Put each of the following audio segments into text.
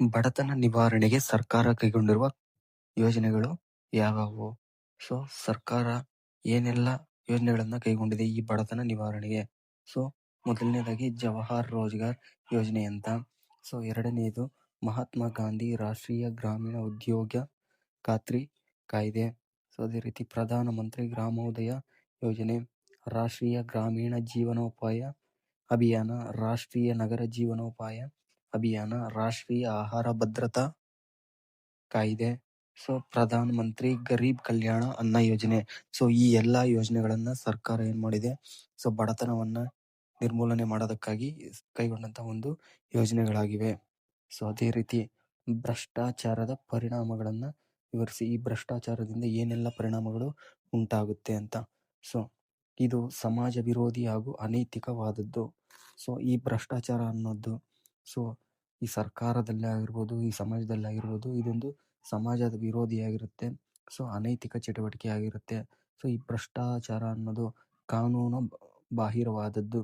ಬಡತನ ನಿವಾರಣೆಗೆ ಸರ್ಕಾರ ಕೈಗೊಂಡಿರುವ ಯೋಜನೆಗಳು ಯಾವುವು? ಸೊ ಸರ್ಕಾರ ಏನೆಲ್ಲ ಯೋಜನೆಗಳನ್ನ ಕೈಗೊಂಡಿದೆ ಈ ಬಡತನ ನಿವಾರಣೆಗೆ? ಸೊ ಮೊದಲನೇದಾಗಿ ಜವಾಹರ್ ರೋಜ್ಗಾರ್ ಯೋಜನೆ ಅಂತ. ಸೊ ಎರಡನೆಯದು ಮಹಾತ್ಮ ಗಾಂಧಿ ರಾಷ್ಟ್ರೀಯ ಗ್ರಾಮೀಣ ಉದ್ಯೋಗ ಖಾತ್ರಿ ಕಾಯ್ದೆ. ಸೊ ಅದೇ ರೀತಿ ಪ್ರಧಾನ ಮಂತ್ರಿ ಗ್ರಾಮೋದಯ ಯೋಜನೆ, ರಾಷ್ಟ್ರೀಯ ಗ್ರಾಮೀಣ ಜೀವನೋಪಾಯ ಅಭಿಯಾನ, ರಾಷ್ಟ್ರೀಯ ನಗರ ಜೀವನೋಪಾಯ ಅಭಿಯಾನ, ರಾಷ್ಟ್ರೀಯ ಆಹಾರ ಭದ್ರತಾ ಕಾಯ್ದೆ, ಸೊ ಪ್ರಧಾನ ಮಂತ್ರಿ ಗರೀಬ್ ಕಲ್ಯಾಣ ಅನ್ನ ಯೋಜನೆ. ಸೊ ಈ ಎಲ್ಲಾ ಯೋಜನೆಗಳನ್ನ ಸರ್ಕಾರ ಏನ್ ಮಾಡಿದೆ ಸೊ ಬಡತನವನ್ನ ನಿರ್ಮೂಲನೆ ಮಾಡೋದಕ್ಕಾಗಿ ಕೈಗೊಂಡಂತ ಒಂದು ಯೋಜನೆಗಳಾಗಿವೆ. ಸೊ ಅದೇ ರೀತಿ ಭ್ರಷ್ಟಾಚಾರದ ಪರಿಣಾಮಗಳನ್ನ ವಿವರಿಸಿ. ಈ ಭ್ರಷ್ಟಾಚಾರದಿಂದ ಏನೆಲ್ಲ ಪರಿಣಾಮಗಳು ಉಂಟಾಗುತ್ತೆ ಅಂತ. ಸೊ ಇದು ಸಮಾಜ ವಿರೋಧಿ ಹಾಗೂ ಅನೈತಿಕವಾದದ್ದು. ಸೊ ಈ ಭ್ರಷ್ಟಾಚಾರ ಅನ್ನೋದು ಸೊ ಈ ಸರ್ಕಾರದಲ್ಲೇ ಆಗಿರ್ಬೋದು, ಈ ಸಮಾಜದಲ್ಲಿ ಆಗಿರ್ಬೋದು ಇದೊಂದು ಸಮಾಜದ ವಿರೋಧಿಯಾಗಿರುತ್ತೆ. ಸೊ ಅನೈತಿಕ ಚಟುವಟಿಕೆ ಆಗಿರುತ್ತೆ. ಸೊ ಈ ಭ್ರಷ್ಟಾಚಾರ ಅನ್ನೋದು ಕಾನೂನು ಬಾಹಿರವಾದದ್ದು.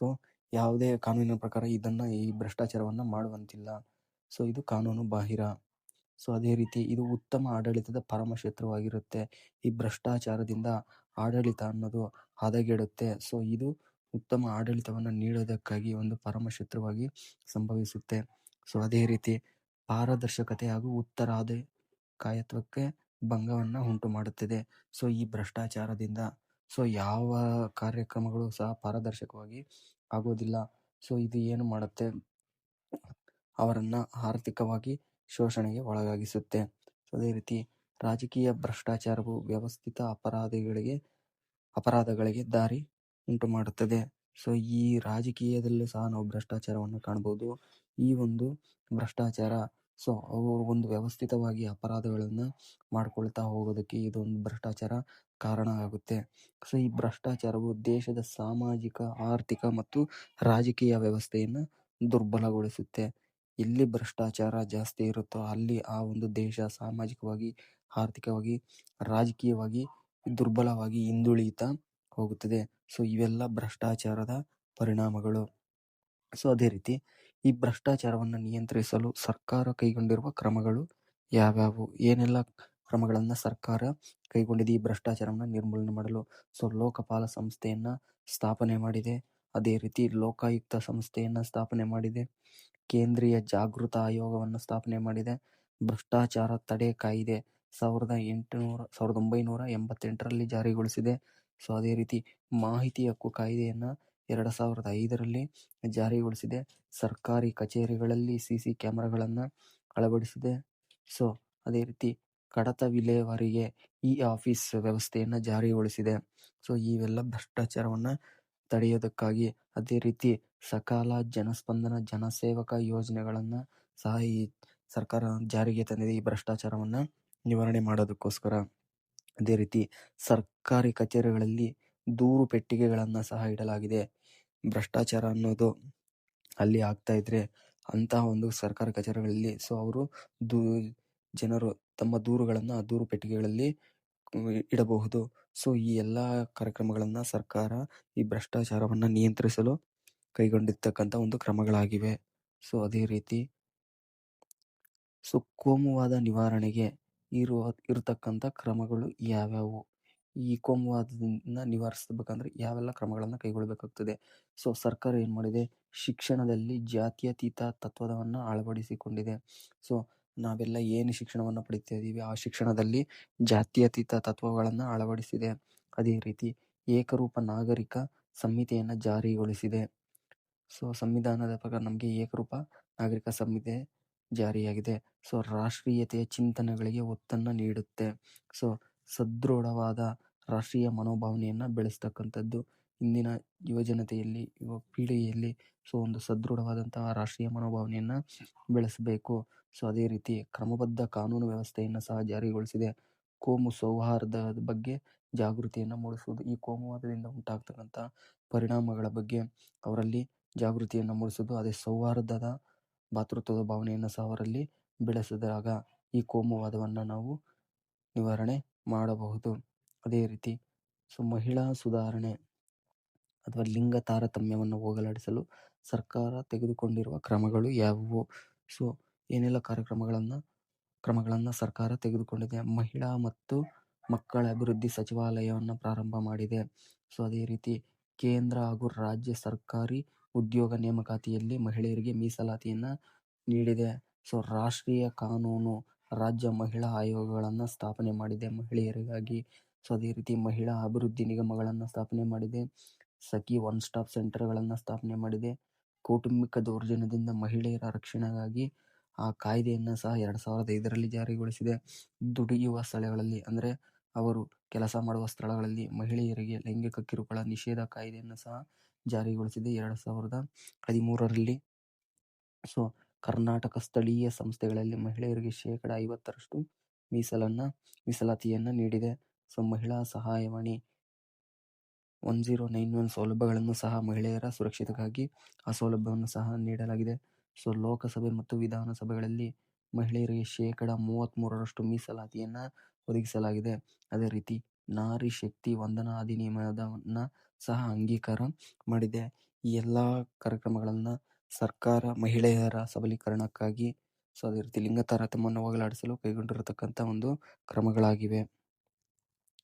ಸೊ ಯಾವುದೇ ಕಾನೂನಿನ ಪ್ರಕಾರ ಇದನ್ನು ಈ ಭ್ರಷ್ಟಾಚಾರವನ್ನು ಮಾಡುವಂತಿಲ್ಲ. ಸೊ ಇದು ಕಾನೂನು ಬಾಹಿರ. ಸೊ ಅದೇ ರೀತಿ ಇದು ಉತ್ತಮ ಆಡಳಿತದ ಪರಮ ಶತ್ರುವಾಗಿರುತ್ತೆ. ಈ ಭ್ರಷ್ಟಾಚಾರದಿಂದ ಆಡಳಿತ ಅನ್ನೋದು ಹದಗೆಡುತ್ತೆ. ಸೊ ಇದು ಉತ್ತಮ ಆಡಳಿತವನ್ನು ನೀಡೋದಕ್ಕಾಗಿ ಒಂದು ಪರಮ ಶತ್ರುವಾಗಿ ಸಂಭವಿಸುತ್ತೆ. ಸೊ ಅದೇ ರೀತಿ ಪಾರದರ್ಶಕತೆ ಹಾಗೂ ಉತ್ತರಾಧಿಕಾಯತ್ವಕ್ಕೆ ಭಂಗವನ್ನು ಉಂಟು ಮಾಡುತ್ತದೆ. ಸೊ ಈ ಭ್ರಷ್ಟಾಚಾರದಿಂದ ಸೊ ಯಾವ ಕಾರ್ಯಕ್ರಮಗಳು ಸಹ ಪಾರದರ್ಶಕವಾಗಿ ಆಗೋದಿಲ್ಲ. ಸೊ ಇದು ಏನು ಮಾಡುತ್ತೆ ಅವರನ್ನ ಆರ್ಥಿಕವಾಗಿ ಶೋಷಣೆಗೆ ಒಳಗಾಗಿಸುತ್ತೆ. ಅದೇ ರೀತಿ ರಾಜಕೀಯ ಭ್ರಷ್ಟಾಚಾರವು ವ್ಯವಸ್ಥಿತ ಅಪರಾಧಿಗಳಿಗೆ, ಅಪರಾಧಗಳಿಗೆ ದಾರಿ ಉಂಟು ಮಾಡುತ್ತದೆ. ಸೊ ಈ ರಾಜಕೀಯದಲ್ಲೂ ಸಹ ನಾವು ಭ್ರಷ್ಟಾಚಾರವನ್ನು ಕಾಣಬಹುದು. ಈ ಒಂದು ಭ್ರಷ್ಟಾಚಾರ ಸೊ ಅವರು ಒಂದು ವ್ಯವಸ್ಥಿತವಾಗಿ ಅಪರಾಧಗಳನ್ನು ಮಾಡ್ಕೊಳ್ತಾ ಹೋಗೋದಕ್ಕೆ ಇದೊಂದು ಭ್ರಷ್ಟಾಚಾರ ಕಾರಣ ಆಗುತ್ತೆ. ಸೊ ಈ ಭ್ರಷ್ಟಾಚಾರವು ದೇಶದ ಸಾಮಾಜಿಕ, ಆರ್ಥಿಕ ಮತ್ತು ರಾಜಕೀಯ ವ್ಯವಸ್ಥೆಯನ್ನು ದುರ್ಬಲಗೊಳಿಸುತ್ತೆ. ಎಲ್ಲಿ ಭ್ರಷ್ಟಾಚಾರ ಜಾಸ್ತಿ ಇರುತ್ತೋ ಅಲ್ಲಿ ಆ ಒಂದು ದೇಶ ಸಾಮಾಜಿಕವಾಗಿ, ಆರ್ಥಿಕವಾಗಿ, ರಾಜಕೀಯವಾಗಿ ದುರ್ಬಲವಾಗಿ ಹಿಂದುಳಿತಾ ಹೋಗುತ್ತದೆ. ಸೊ, ಇವೆಲ್ಲ ಭ್ರಷ್ಟಾಚಾರದ ಪರಿಣಾಮಗಳು. ಸೊ, ಅದೇ ರೀತಿ ಈ ಭ್ರಷ್ಟಾಚಾರವನ್ನು ನಿಯಂತ್ರಿಸಲು ಸರ್ಕಾರ ಕೈಗೊಂಡಿರುವ ಕ್ರಮಗಳು ಯಾವ್ಯಾವು? ಏನೆಲ್ಲ ಕ್ರಮಗಳನ್ನು ಸರ್ಕಾರ ಕೈಗೊಂಡಿದೆ ಈ ಭ್ರಷ್ಟಾಚಾರವನ್ನು ನಿರ್ಮೂಲನೆ ಮಾಡಲು? ಸೊ, ಲೋಕಪಾಲ ಸಂಸ್ಥೆಯನ್ನ ಸ್ಥಾಪನೆ ಮಾಡಿದೆ. ಅದೇ ರೀತಿ ಲೋಕಾಯುಕ್ತ ಸಂಸ್ಥೆಯನ್ನ ಸ್ಥಾಪನೆ ಮಾಡಿದೆ. ಕೇಂದ್ರೀಯ ಜಾಗೃತ ಆಯೋಗವನ್ನು ಸ್ಥಾಪನೆ ಮಾಡಿದೆ. ಭ್ರಷ್ಟಾಚಾರ ತಡೆ ಕಾಯಿದೆ ಸಾವಿರದ ಎಂಟುನೂರ, ಸಾವಿರದ ಒಂಬೈನೂರ ಎಂಬತ್ತೆಂಟರಲ್ಲಿ ಜಾರಿಗೊಳಿಸಿದೆ. ಸೊ, ಅದೇ ರೀತಿ ಮಾಹಿತಿ ಹಕ್ಕು ಕಾಯ್ದೆಯನ್ನು ಎರಡು ಸಾವಿರದ ಐದರಲ್ಲಿ ಜಾರಿಗೊಳಿಸಿದೆ. ಸರ್ಕಾರಿ ಕಚೇರಿಗಳಲ್ಲಿ ಸಿ ಸಿ ಕ್ಯಾಮ್ರಾಗಳನ್ನು ಅಳವಡಿಸಿದೆ. ಸೊ, ಅದೇ ರೀತಿ ಕಡತ ವಿಲೇವಾರಿಗೆ ಇ-ಆಫೀಸ್ ವ್ಯವಸ್ಥೆಯನ್ನು ಜಾರಿಗೊಳಿಸಿದೆ. ಸೊ, ಇವೆಲ್ಲ ಭ್ರಷ್ಟಾಚಾರವನ್ನು ತಡೆಯೋದಕ್ಕಾಗಿ ಅದೇ ರೀತಿ ಸಕಾಲ ಜನಸ್ಪಂದನ, ಜನಸೇವಕ ಯೋಜನೆಗಳನ್ನು ಸಹ ಈ ಸರ್ಕಾರ ಜಾರಿಗೆ ತಂದಿದೆ ಈ ಭ್ರಷ್ಟಾಚಾರವನ್ನು ನಿವಾರಣೆ ಮಾಡೋದಕ್ಕೋಸ್ಕರ. ಅದೇ ರೀತಿ ಸರ್ಕಾರಿ ಕಚೇರಿಗಳಲ್ಲಿ ದೂರು ಪೆಟ್ಟಿಗೆಗಳನ್ನು ಸಹ ಇಡಲಾಗಿದೆ. ಭ್ರಷ್ಟಾಚಾರ ಅನ್ನೋದು ಅಲ್ಲಿ ಆಗ್ತಾ ಇದ್ರೆ ಅಂತಹ ಒಂದು ಸರ್ಕಾರಿ ಕಚೇರಿಗಳಲ್ಲಿ ಸೊ ಅವರು ದೂ ಜನರು ತಮ್ಮ ದೂರುಗಳನ್ನು ಆ ದೂರು ಪೆಟ್ಟಿಗೆಗಳಲ್ಲಿ ಇಡಬಹುದು. ಸೊ ಈ ಎಲ್ಲ ಕಾರ್ಯಕ್ರಮಗಳನ್ನು ಸರ್ಕಾರ ಈ ಭ್ರಷ್ಟಾಚಾರವನ್ನು ನಿಯಂತ್ರಿಸಲು ಕೈಗೊಂಡಿರ್ತಕ್ಕಂಥ ಒಂದು ಕ್ರಮಗಳಾಗಿವೆ. ಸೊ ಅದೇ ರೀತಿ ಸೊ ಕೋಮುವಾದ ನಿವಾರಣೆಗೆ ಇರುವ ಇರತಕ್ಕಂತ ಕ್ರಮಗಳು ಯಾವ್ಯಾವು? ಈ ಕೋಮುವಾದದಿಂದ ನಿವಾರಿಸಬೇಕಂದ್ರೆ ಯಾವೆಲ್ಲ ಕ್ರಮಗಳನ್ನು ಕೈಗೊಳ್ಳಬೇಕಾಗ್ತದೆ? ಸೊ, ಸರ್ಕಾರ ಏನು ಮಾಡಿದೆ ಶಿಕ್ಷಣದಲ್ಲಿ ಜಾತ್ಯತೀತ ತತ್ವವನ್ನು ಅಳವಡಿಸಿಕೊಂಡಿದೆ. ಸೊ, ನಾವೆಲ್ಲ ಏನು ಶಿಕ್ಷಣವನ್ನು ಪಡಿತಾ ಇದ್ದೀವಿ ಆ ಶಿಕ್ಷಣದಲ್ಲಿ ಜಾತ್ಯತೀತ ತತ್ವಗಳನ್ನು ಅಳವಡಿಸಿದೆ. ಅದೇ ರೀತಿ ಏಕರೂಪ ನಾಗರಿಕ ಸಂಹಿತೆಯನ್ನು ಜಾರಿಗೊಳಿಸಿದೆ. ಸೊ, ಸಂವಿಧಾನದ ಪ್ರಕಾರ ನಮಗೆ ಏಕರೂಪ ನಾಗರಿಕ ಸಂಹಿತೆ ಜಾರಿಯಾಗಿದೆ. ಸೊ, ರಾಷ್ಟ್ರೀಯತೆಯ ಚಿಂತನೆಗಳಿಗೆ ಒತ್ತನ್ನು ನೀಡುತ್ತೆ. ಸೊ, ಸದೃಢವಾದ ರಾಷ್ಟ್ರೀಯ ಮನೋಭಾವನೆಯನ್ನು ಬೆಳೆಸ್ತಕ್ಕಂಥದ್ದು ಇಂದಿನ ಯುವಜನತೆಯಲ್ಲಿ, ಯುವ ಪೀಳಿಗೆಯಲ್ಲಿ ಸೊ, ಒಂದು ಸದೃಢವಾದಂತಹ ರಾಷ್ಟ್ರೀಯ ಮನೋಭಾವನೆಯನ್ನು ಬೆಳೆಸಬೇಕು. ಸೊ, ಅದೇ ರೀತಿ ಕ್ರಮಬದ್ಧ ಕಾನೂನು ವ್ಯವಸ್ಥೆಯನ್ನು ಸಹ ಜಾರಿಗೊಳಿಸಿದೆ. ಕೋಮು ಸೌಹಾರ್ದದ ಬಗ್ಗೆ ಜಾಗೃತಿಯನ್ನು ಮೂಡಿಸುವುದು. ಈ ಕೋಮುವಾದದಿಂದ ಉಂಟಾಗ್ತಕ್ಕಂಥ ಪರಿಣಾಮಗಳ ಬಗ್ಗೆ ಅವರಲ್ಲಿ ಜಾಗೃತಿಯನ್ನು ಮೂಡಿಸುವುದು. ಅದೇ ಸೌಹಾರ್ದದ ಭಾತೃತ್ವದ ಭಾವನೆಯನ್ನು ಸಹ ಅವರಲ್ಲಿ ಬೆಳೆಸಿದಾಗ ಈ ಕೋಮುವಾದವನ್ನು ನಾವು ನಿವಾರಣೆ ಮಾಡಬಹುದು. ಅದೇ ರೀತಿ ಸೊ, ಮಹಿಳಾ ಸುಧಾರಣೆ ಅಥವಾ ಲಿಂಗ ತಾರತಮ್ಯವನ್ನು ಹೋಗಲಾಡಿಸಲು ಸರ್ಕಾರ ತೆಗೆದುಕೊಂಡಿರುವ ಕ್ರಮಗಳು ಯಾವುವು? ಸೊ, ಏನೆಲ್ಲ ಕಾರ್ಯಕ್ರಮಗಳನ್ನು, ಕ್ರಮಗಳನ್ನು ಸರ್ಕಾರ ತೆಗೆದುಕೊಂಡಿದೆ ಮಹಿಳಾ ಮತ್ತು ಮಕ್ಕಳ ಅಭಿವೃದ್ಧಿ ಸಚಿವಾಲಯವನ್ನು ಪ್ರಾರಂಭ ಮಾಡಿದೆ ಸೊ, ಅದೇ ರೀತಿ ಕೇಂದ್ರ ಹಾಗೂ ರಾಜ್ಯ ಸರ್ಕಾರಿ ಉದ್ಯೋಗ ನೇಮಕಾತಿಯಲ್ಲಿ ಮಹಿಳೆಯರಿಗೆ ಮೀಸಲಾತಿಯನ್ನ ನೀಡಿದೆ. ಸೊ, ರಾಷ್ಟ್ರೀಯ ಕಾನೂನು ರಾಜ್ಯ ಮಹಿಳಾ ಆಯೋಗಗಳನ್ನು ಸ್ಥಾಪನೆ ಮಾಡಿದೆ ಮಹಿಳೆಯರಿಗಾಗಿ. ಸೊ, ಅದೇ ರೀತಿ ಮಹಿಳಾ ಅಭಿವೃದ್ಧಿ ನಿಗಮಗಳನ್ನು ಸ್ಥಾಪನೆ ಮಾಡಿದೆ. ಸಖಿ ಒನ್ ಸ್ಟಾಪ್ ಸೆಂಟರ್ಗಳನ್ನು ಸ್ಥಾಪನೆ ಮಾಡಿದೆ. ಕೌಟುಂಬಿಕ ದೌರ್ಜನ್ಯದಿಂದ ಮಹಿಳೆಯರ ರಕ್ಷಣೆಗಾಗಿ ಆ ಕಾಯ್ದೆಯನ್ನು ಸಹ ಎರಡ್ ಸಾವಿರದ ಐದರಲ್ಲಿ ಜಾರಿಗೊಳಿಸಿದೆ. ದುಡಿಯುವ ಸ್ಥಳಗಳಲ್ಲಿ, ಅಂದ್ರೆ ಅವರು ಕೆಲಸ ಮಾಡುವ ಸ್ಥಳಗಳಲ್ಲಿ ಮಹಿಳೆಯರಿಗೆ ಲೈಂಗಿಕ ಕಿರುಕುಳ ನಿಷೇಧ ಕಾಯ್ದೆಯನ್ನು ಸಹ ಜಾರಿಗೊಳಿಸಿದೆ ಎರಡು ಸಾವಿರದ ಹದಿಮೂರರಲ್ಲಿ. ಸೊ, ಕರ್ನಾಟಕ ಸ್ಥಳೀಯ ಸಂಸ್ಥೆಗಳಲ್ಲಿ ಮಹಿಳೆಯರಿಗೆ ಶೇಕಡ ಐವತ್ತರಷ್ಟು ಮೀಸಲನ್ನ ಮೀಸಲಾತಿಯನ್ನ ನೀಡಿದೆ. ಸೊ, ಮಹಿಳಾ ಸಹಾಯವಾಣಿ ಒನ್ ಜೀರೋ ನೈನ್ ಒನ್ ಸೌಲಭ್ಯಗಳನ್ನು ಸಹ ಮಹಿಳೆಯರ ಸುರಕ್ಷತೆಗಾಗಿ ಆ ಸೌಲಭ್ಯವನ್ನು ಸಹ ನೀಡಲಾಗಿದೆ. ಸೊ, ಲೋಕಸಭೆ ಮತ್ತು ವಿಧಾನಸಭೆಗಳಲ್ಲಿ ಮಹಿಳೆಯರಿಗೆ ಶೇಕಡ ಮೂವತ್ತ್ಮೂರರಷ್ಟು ಮೀಸಲಾತಿಯನ್ನ ಒದಗಿಸಲಾಗಿದೆ. ಅದೇ ರೀತಿ ನಾರಿ ಶಕ್ತಿ ವಂದನಾ ಅಧಿನಿಯಮದವನ್ನ ಸಹ ಅಂಗೀಕಾರ ಮಾಡಿದೆ. ಈ ಎಲ್ಲ ಕಾರ್ಯಕ್ರಮಗಳನ್ನ ಸರ್ಕಾರ ಮಹಿಳೆಯರ ಸಬಲೀಕರಣಕ್ಕಾಗಿ ಸೊ, ಅದೇ ರೀತಿ ಲಿಂಗ ತಾರತಮ್ಯವನ್ನು ಹೋಗಲಾಡಿಸಲು ಕೈಗೊಂಡಿರತಕ್ಕಂಥ ಒಂದು ಕ್ರಮಗಳಾಗಿವೆ.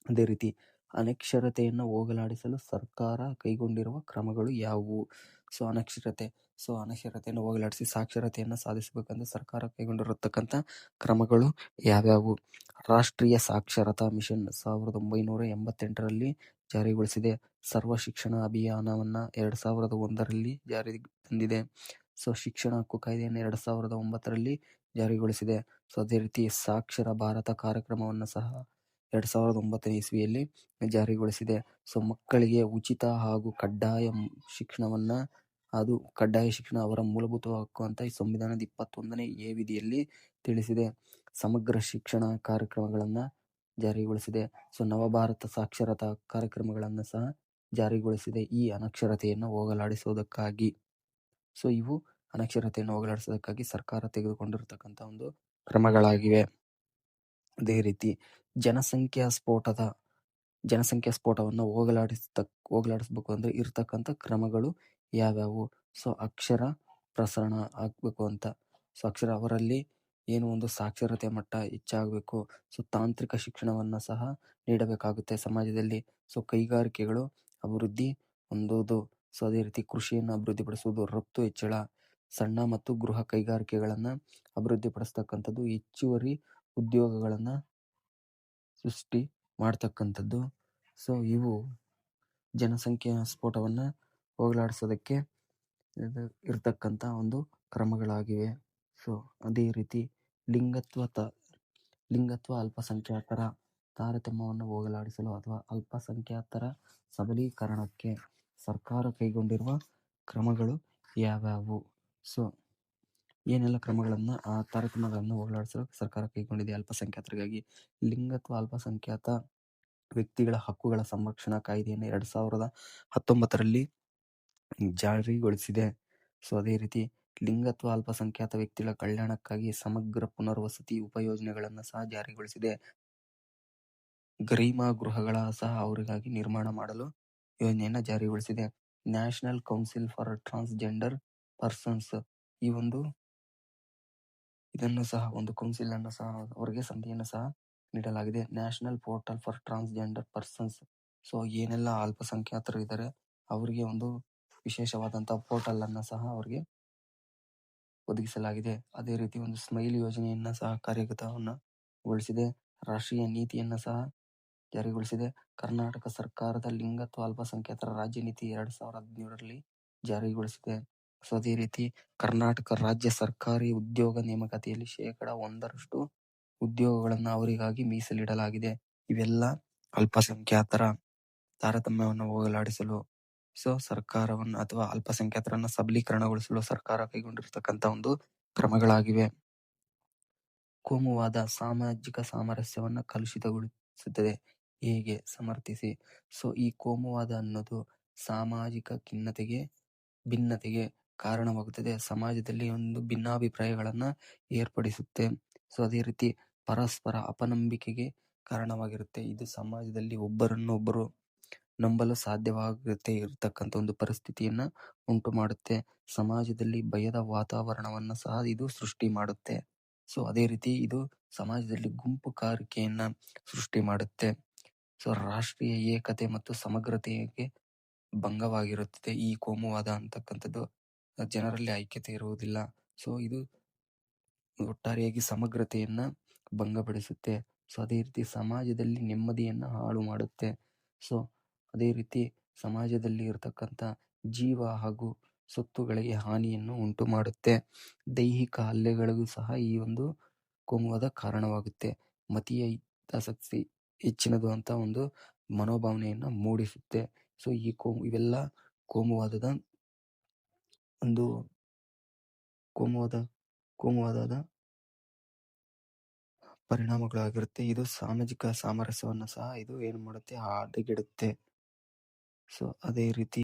ಅದೇ ರೀತಿ ಅನಕ್ಷರತೆಯನ್ನು ಹೋಗಲಾಡಿಸಲು ಸರ್ಕಾರ ಕೈಗೊಂಡಿರುವ ಕ್ರಮಗಳು ಯಾವುವು? ಸೊ, ಅನಕ್ಷರತೆ. ಸೊ, ಅನಕ್ಷರತೆಯನ್ನು ಹೋಗಲಾಡಿಸಿ ಸಾಕ್ಷರತೆಯನ್ನು ಸಾಧಿಸಬೇಕಂದ್ರೆ ಸರ್ಕಾರ ಕೈಗೊಂಡಿರತಕ್ಕಂಥ ಕ್ರಮಗಳು ಯಾವ್ಯಾವು? ರಾಷ್ಟ್ರೀಯ ಸಾಕ್ಷರತಾ ಮಿಷನ್ ಸಾವಿರದ ಒಂಬೈನೂರ ಎಂಬತ್ತೆಂಟರಲ್ಲಿ ಜಾರಿಗೊಳಿಸಿದೆ. ಸರ್ವ ಶಿಕ್ಷಣ ಅಭಿಯಾನವನ್ನು ಎರಡು ಸಾವಿರದ ಒಂದರಲ್ಲಿ ಜಾರಿಗೆ ತಂದಿದೆ. ಸೊ, ಶಿಕ್ಷಣ ಹಕ್ಕು ಕಾಯ್ದೆಯನ್ನು ಎರಡು ಸಾವಿರದ ಒಂಬತ್ತರಲ್ಲಿ ಜಾರಿಗೊಳಿಸಿದೆ. ಸೊ, ಅದೇ ರೀತಿ ಸಾಕ್ಷರ ಭಾರತ ಕಾರ್ಯಕ್ರಮವನ್ನು ಸಹ ಎರಡು ಸಾವಿರದ ಒಂಬತ್ತನೇ ಇಸ್ವಿಯಲ್ಲಿ ಜಾರಿಗೊಳಿಸಿದೆ. ಸೊ, ಮಕ್ಕಳಿಗೆ ಉಚಿತ ಹಾಗೂ ಕಡ್ಡಾಯ ಶಿಕ್ಷಣವನ್ನ, ಅದು ಕಡ್ಡಾಯ ಶಿಕ್ಷಣ ಅವರ ಮೂಲಭೂತ ಹಕ್ಕು ಅಂತ ಸಂವಿಧಾನದ ಇಪ್ಪತ್ತೊಂದನೇ ಎ ವಿಧಿಯಲ್ಲಿ ತಿಳಿಸಿದೆ. ಸಮಗ್ರ ಶಿಕ್ಷಣ ಕಾರ್ಯಕ್ರಮಗಳನ್ನ ಜಾರಿಗೊಳಿಸಿದೆ. ಸೊ, ನವಭಾರತ ಸಾಕ್ಷರತಾ ಕಾರ್ಯಕ್ರಮಗಳನ್ನು ಸಹ ಜಾರಿಗೊಳಿಸಿದೆ ಈ ಅನಕ್ಷರತೆಯನ್ನು ಹೋಗಲಾಡಿಸುವುದಕ್ಕಾಗಿ. ಸೊ, ಇವು ಅನಕ್ಷರತೆಯನ್ನು ಹೋಗಲಾಡಿಸುವುದಕ್ಕಾಗಿ ಸರ್ಕಾರ ತೆಗೆದುಕೊಂಡಿರತಕ್ಕಂಥ ಒಂದು ಕ್ರಮಗಳಾಗಿವೆ. ಅದೇ ರೀತಿ ಜನಸಂಖ್ಯಾ ಸ್ಫೋಟದ, ಜನಸಂಖ್ಯಾ ಸ್ಫೋಟವನ್ನು ಹೋಗಲಾಡಿಸ್ತಕ್ ಹೋಗಲಾಡಿಸ್ಬೇಕು ಅಂದ್ರೆ ಇರತಕ್ಕಂಥ ಕ್ರಮಗಳು ಯಾವ್ಯಾವು? ಸೊ, ಅಕ್ಷರ ಪ್ರಸರಣ ಆಗ್ಬೇಕು ಅಂತ. ಸೊ, ಅಕ್ಷರ ಅವರಲ್ಲಿ ಏನು ಒಂದು ಸಾಕ್ಷರತೆ ಮಟ್ಟ ಹೆಚ್ಚಾಗಬೇಕು. ಸೊ, ತಾಂತ್ರಿಕ ಶಿಕ್ಷಣವನ್ನ ಸಹ ನೀಡಬೇಕಾಗುತ್ತೆ ಸಮಾಜದಲ್ಲಿ. ಸೊ, ಕೈಗಾರಿಕೆಗಳು ಅಭಿವೃದ್ಧಿ ಹೊಂದೋದು. ಸೊ, ಅದೇ ರೀತಿ ಕೃಷಿಯನ್ನು ಅಭಿವೃದ್ಧಿಪಡಿಸುವುದು ರಫ್ತು ಹೆಚ್ಚಳ, ಸಣ್ಣ ಮತ್ತು ಗೃಹ ಕೈಗಾರಿಕೆಗಳನ್ನ ಅಭಿವೃದ್ಧಿಪಡಿಸ್ತಕ್ಕಂಥದ್ದು, ಹೆಚ್ಚುವರಿ ಉದ್ಯೋಗಗಳನ್ನ ಸೃಷ್ಟಿ ಮಾಡ್ತಕ್ಕಂಥದ್ದು. ಸೊ, ಇವು ಜನಸಂಖ್ಯೆಯ ಸ್ಫೋಟವನ್ನು ಹೋಗಲಾಡಿಸೋದಕ್ಕೆ ಇರತಕ್ಕಂಥ ಒಂದು ಕ್ರಮಗಳಾಗಿವೆ. ಸೊ, ಅದೇ ರೀತಿ ಲಿಂಗತ್ವ ತ ಲಿಂಗತ್ವ ಅಲ್ಪಸಂಖ್ಯಾತರ ತಾರತಮ್ಯವನ್ನು ಹೋಗಲಾಡಿಸಲು ಅಥವಾ ಅಲ್ಪಸಂಖ್ಯಾತರ ಸಬಲೀಕರಣಕ್ಕೆ ಸರ್ಕಾರ ಕೈಗೊಂಡಿರುವ ಕ್ರಮಗಳು ಯಾವ್ಯಾವು? ಸೊ, ಏನೆಲ್ಲ ಕ್ರಮಗಳನ್ನು ಆ ತಾರತಮ್ಯಗಳನ್ನು ಹೋಗಲಾಡಿಸಲು ಸರ್ಕಾರ ಕೈಗೊಂಡಿದೆ ಅಲ್ಪಸಂಖ್ಯಾತರಿಗಾಗಿ? ಲಿಂಗತ್ವ ಅಲ್ಪಸಂಖ್ಯಾತ ವ್ಯಕ್ತಿಗಳ ಹಕ್ಕುಗಳ ಸಂರಕ್ಷಣಾ ಕಾಯ್ದೆಯನ್ನು ಎರಡು ಸಾವಿರದ ಹತ್ತೊಂಬತ್ತರಲ್ಲಿ ಜಾರಿಗೊಳಿಸಿದೆ. ಸೊ, ಅದೇ ರೀತಿ ಲಿಂಗತ್ವ, ಅಲ್ಪಸಂಖ್ಯಾತ ವ್ಯಕ್ತಿಗಳ ಕಲ್ಯಾಣಕ್ಕಾಗಿ ಸಮಗ್ರ ಪುನರ್ವಸತಿ ಉಪಯೋಜನೆಗಳನ್ನ ಸಹ ಜಾರಿಗೊಳಿಸಿದೆ. ಗ್ರೀಮಾ ಗೃಹಗಳ ಸಹ ಅವರಿಗಾಗಿ ನಿರ್ಮಾಣ ಮಾಡಲು ಯೋಜನೆಯನ್ನ ಜಾರಿಗೊಳಿಸಿದೆ. National council for transgender persons ಈ ಒಂದು ಇದನ್ನು ಸಹ, ಒಂದು ಕೌನ್ಸಿಲ್ ಅನ್ನು ಸಹ ಅವರಿಗೆ ಸಂಧಿಯನ್ನು ಸಹ ನೀಡಲಾಗಿದೆ. National portal for transgender persons. So, ಏನೆಲ್ಲ ಅಲ್ಪಸಂಖ್ಯಾತರು ಇದ್ದಾರೆ ಅವರಿಗೆ ಒಂದು ವಿಶೇಷವಾದಂತಹ ಪೋರ್ಟಲ್ ಅನ್ನ ಸಹ ಅವರಿಗೆ ಒದಗಿಸಲಾಗಿದೆ. ಅದೇ ರೀತಿ ಒಂದು ಸ್ಮೈಲ್ ಯೋಜನೆಯನ್ನ ಸಹ ಕಾರ್ಯಗತವನ್ನ ಗೊಳಿಸಿದೆ. ರಾಷ್ಟ್ರೀಯ ನೀತಿಯನ್ನ ಸಹ ಜಾರಿಗೊಳಿಸಿದೆ. ಕರ್ನಾಟಕ ಸರ್ಕಾರದ ಲಿಂಗತ್ವ ಅಲ್ಪಸಂಖ್ಯಾತರ ರಾಜ್ಯ ನೀತಿ ಎರಡ್ ಸಾವಿರದ ಹದಿನೇಳರಲ್ಲಿ ಜಾರಿಗೊಳಿಸಿದೆ. ಸೊ, ಅದೇ ರೀತಿ ಕರ್ನಾಟಕ ರಾಜ್ಯ ಸರ್ಕಾರಿ ಉದ್ಯೋಗ ನೇಮಕಾತಿಯಲ್ಲಿ ಶೇಕಡ ಒಂದರಷ್ಟು ಉದ್ಯೋಗಗಳನ್ನ ಅವರಿಗಾಗಿ ಮೀಸಲಿಡಲಾಗಿದೆ. ಇವೆಲ್ಲ ಅಲ್ಪಸಂಖ್ಯಾತರ ತಾರತಮ್ಯವನ್ನು ಹೋಗಲಾಡಿಸಲು ಸೊ, ಸರ್ಕಾರವನ್ನು ಅಥವಾ ಅಲ್ಪಸಂಖ್ಯಾತರನ್ನ ಸಬಲೀಕರಣಗೊಳಿಸಲು ಸರ್ಕಾರ ಕೈಗೊಂಡಿರತಕ್ಕಂತ ಒಂದು ಕ್ರಮಗಳಾಗಿವೆ. ಕೋಮುವಾದ ಸಾಮಾಜಿಕ ಸಾಮರಸ್ಯವನ್ನ ಕಲುಷಿತಗೊಳಿಸುತ್ತದೆ. ಹೇಗೆ? ಸಮರ್ಥಿಸಿ. ಸೊ, ಈ ಕೋಮುವಾದ ಅನ್ನೋದು ಸಾಮಾಜಿಕ ಖಿನ್ನತೆಗೆ, ಭಿನ್ನತೆಗೆ ಕಾರಣವಾಗುತ್ತದೆ. ಸಮಾಜದಲ್ಲಿ ಒಂದು ಭಿನ್ನಾಭಿಪ್ರಾಯಗಳನ್ನ ಏರ್ಪಡಿಸುತ್ತೆ. ಸೊ, ಅದೇ ರೀತಿ ಪರಸ್ಪರ ಅಪನಂಬಿಕೆಗೆ ಕಾರಣವಾಗಿರುತ್ತೆ. ಇದು ಸಮಾಜದಲ್ಲಿ ಒಬ್ಬರನ್ನು ಒಬ್ಬರು ನಂಬಲು ಸಾಧ್ಯವಾಗದೆ ಇರತಕ್ಕಂತ ಒಂದು ಪರಿಸ್ಥಿತಿಯನ್ನ ಉಂಟು ಮಾಡುತ್ತೆ. ಸಮಾಜದಲ್ಲಿ ಭಯದ ವಾತಾವರಣವನ್ನ ಸಹ ಇದು ಸೃಷ್ಟಿ ಮಾಡುತ್ತೆ. ಸೊ, ಅದೇ ರೀತಿ ಇದು ಸಮಾಜದಲ್ಲಿ ಗುಂಪುಗಾರಿಕೆಯನ್ನ ಸೃಷ್ಟಿ ಮಾಡುತ್ತೆ. ಸೊ, ರಾಷ್ಟ್ರೀಯ ಏಕತೆ ಮತ್ತು ಸಮಗ್ರತೆಗೆ ಭಂಗವಾಗಿರುತ್ತದೆ. ಈ ಕೋಮುವಾದ ಅಂತಕ್ಕಂಥದ್ದು ಜನರಲ್ಲಿ ಐಕ್ಯತೆ ಇರುವುದಿಲ್ಲ. ಸೊ, ಇದು ಒಟ್ಟಾರೆಯಾಗಿ ಸಮಗ್ರತೆಯನ್ನ ಭಂಗಪಡಿಸುತ್ತೆ. ಸೊ, ಅದೇ ರೀತಿ ಸಮಾಜದಲ್ಲಿ ನೆಮ್ಮದಿಯನ್ನ ಹಾಳು ಮಾಡುತ್ತೆ. ಸೊ ಅದೇ ರೀತಿ ಸಮಾಜದಲ್ಲಿ ಇರತಕ್ಕಂತ ಜೀವ ಹಾಗೂ ಸೊತ್ತುಗಳಿಗೆ ಹಾನಿಯನ್ನು ಉಂಟು ಮಾಡುತ್ತೆ ದೈಹಿಕ ಹಲ್ಲೆಗಳಿಗೂ ಸಹ ಈ ಒಂದು ಕೋಮುವಾದ ಕಾರಣವಾಗುತ್ತೆ. ಮತೀಯ ಹಿತಾಸಕ್ತಿ ಹೆಚ್ಚಿನದು ಅಂತ ಒಂದು ಮನೋಭಾವನೆಯನ್ನ ಮೂಡಿಸುತ್ತೆ. ಸೊ, ಈ ಕೋಮು ಇವೆಲ್ಲ ಕೋಮುವಾದದ ಒಂದು ಕೋಮುವಾದ, ಕೋಮುವಾದದ ಪರಿಣಾಮಗಳಾಗಿರುತ್ತೆ. ಇದು ಸಾಮಾಜಿಕ ಸಾಮರಸ್ಯವನ್ನ ಸಹ ಇದು ಏನು ಮಾಡುತ್ತೆ? ಹದಗೆಡುತ್ತೆ. ಸೊ ಅದೇ ರೀತಿ